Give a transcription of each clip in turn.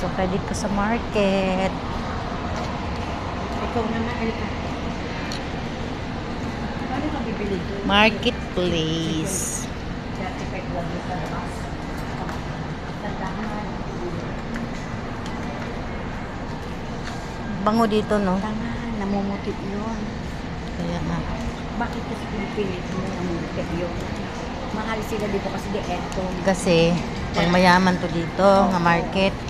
Tayo dito sa market. Ikaw naman, Elka. Paano ka bibili doon? Marketplace. Dati pa ikaw doon sa labas. Tandahan. Bango dito, no? Tandahan, namumutit yun. Kaya nga. Bakit kasi pinipilit mo namumutit yun? Mahal sila dito kasi di eto. Kasi, pang mayaman to dito, nga market. Sa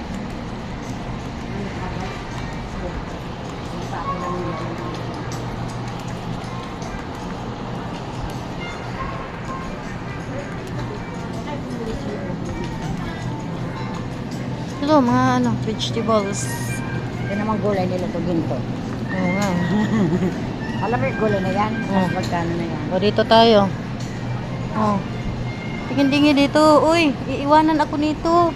Ito, mga ano, vegetables. Yan naman gulay nila to ginto. Oo nga. Alam mo yung gulay na yan? Oo. Magkano na yan? O, dito tayo. Oh. Tingin-tingin dito. Uy, iiwanan ako nito.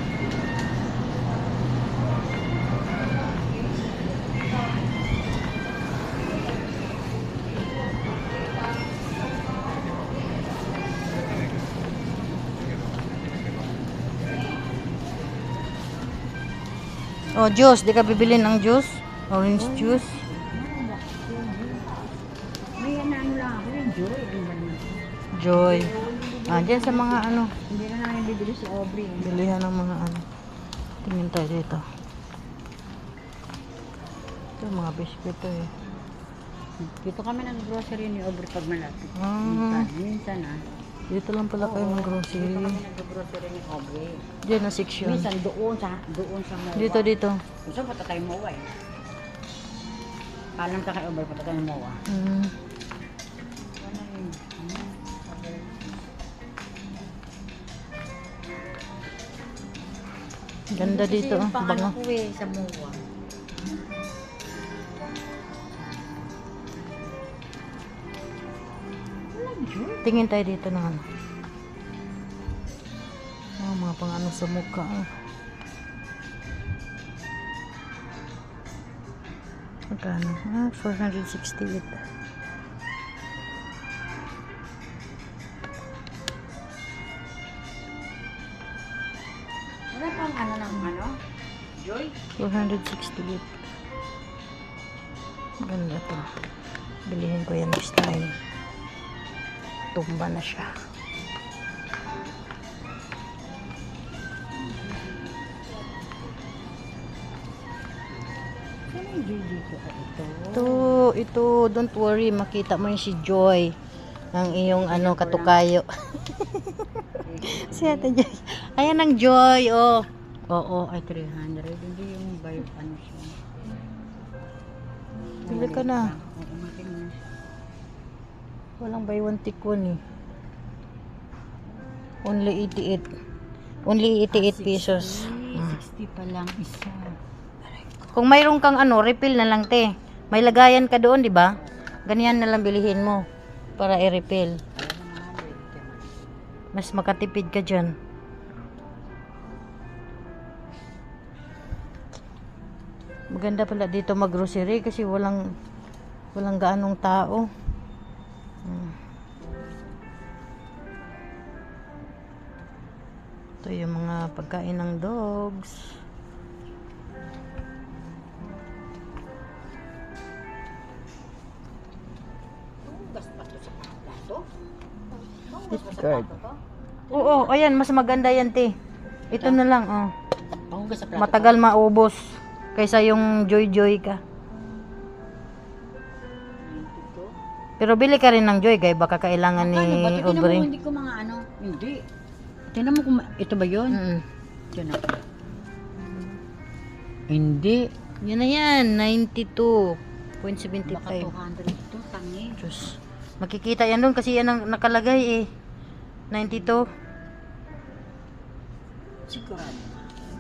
Oh, juice. Di ka bibili ng juice? Orange juice? Joy. Ah, dyan sa mga ano, Hindi na namin bibili si Aubrey. bilihan ng mga ano. Tingin tayo dito. Ito, mga biscuit to eh. Dito kami nag-grocery ni Aubrey pag malapit. Ah. Minsan, minsan ah. Dito lang pala kayo ng Dito grocery. kami nag-grocery ni Aubrey. Diyan na section. Minsan doon sa doon sa MOA. Dito, dito. Gusto pa tayo MOA eh. Alam ka kay Aubrey, pa tayo MOA. Mm. Ganda Kasi dito. yung Oh. pangalan Bango. ko eh, sa MOA. Tingin tayo dito ng ano. Oh, mga pang ano sa mukha. Magkano? Ah, 468. Wala pang ano ng ano? Joy? 468. Ganda to. Bilihin ko yan next time. Tumba na siya. Ito. Ito, don't worry, makita mo yung si Joy. Ang iyong ano, katukayo. si Ate Joy. Ayan ang Joy, oh. Oo, ay 300. Hindi yung buy ano siya. Bili ka na. Oo. Walang buy one take one eh. Only 88. Only 88 pesos. Ah, 60 pa lang isa. Kung mayroon kang ano, refill na lang te. May lagayan ka doon, di ba? Ganyan na lang bilihin mo para i-refill. Mas makatipid ka dyan. Maganda pala dito mag-grocery kasi walang walang gaanong tao. Ito yung mga pagkain ng dogs. Sa Card. plato to? Oo, ayan, mas maganda yan, te. Ito na lang, oh. Matagal maubos kaysa yung joy-joy ka. Pero bili ka rin ng joy, kaya baka kailangan ni Ano ba? Aubrey. hindi ko mga ano. Hindi. Tingnan mo kung ma- ito ba yun? Mm. Tingnan mo. Hindi. Yan na yan, Baka 92.75. 200 ito. Tangi. Diyos. Makikita yan doon kasi yan ang nakalagay eh. 92. Sigurado.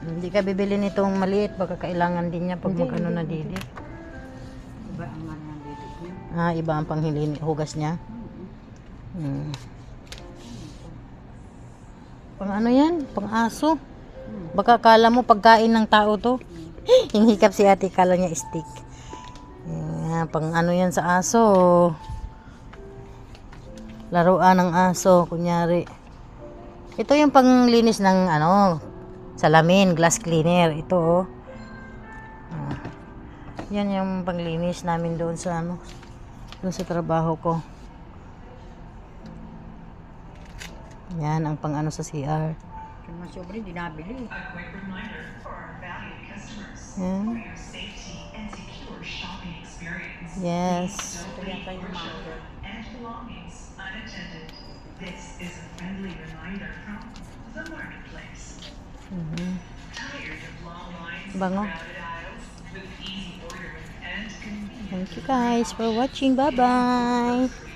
Hindi ka bibili nitong maliit, baka kailangan din niya pag Hindi, magano hindi, na hindi. dili. Iba ang ano dito niya. Ah, iba ang panghilin, hugas niya. Hmm. Pang ano yan? Pang aso. Baka kala mo pagkain ng tao to. Yung hikap si ate, kala niya stick. Yan, pang ano yan sa aso. Laruan ng aso, kunyari. Ito yung panglinis ng ano, salamin, glass cleaner. Ito oh. Ah. Yan yung panglinis namin doon sa ano, doon sa trabaho ko. Yan ang pang ano sa CR. Kung sobre, hindi nabili. Yan. Yes. This is a friendly reminder from the marketplace. Tired of long lines, Bango. crowded aisles, with easy ordering and convenience. Thank you guys for watching. Bye-bye.